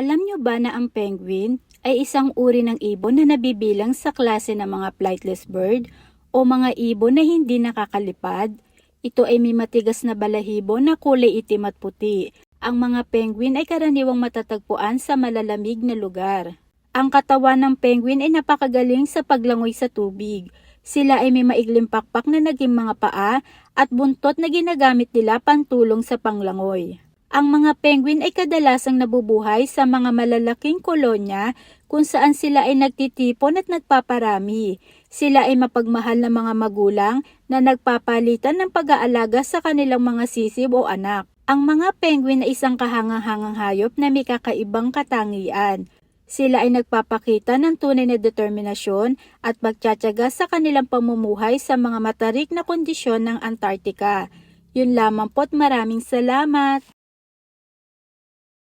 Alam nyo ba na ang penguin ay isang uri ng ibon na nabibilang sa klase ng mga flightless bird o mga ibon na hindi nakakalipad? Ito ay may matigas na balahibo na kulay itim at puti. Ang mga penguin ay karaniwang matatagpuan sa malalamig na lugar. Ang katawan ng penguin ay napakagaling sa paglangoy sa tubig. Sila ay may maigling pakpak na naging mga paa at buntot na ginagamit nila pantulong sa panglangoy. Ang mga penguin ay kadalasang nabubuhay sa mga malalaking kolonya kung saan sila ay nagtitipon at nagpaparami. Sila ay mapagmahal na mga magulang na nagpapalitan ng pag-aalaga sa kanilang mga sisib o anak. Ang mga penguin ay isang kahangang-hangang hayop na may kakaibang katangian. Sila ay nagpapakita ng tunay na determinasyon at pagtsatsaga sa kanilang pamumuhay sa mga matarik na kondisyon ng Antarctica. Yun lamang po't maraming salamat!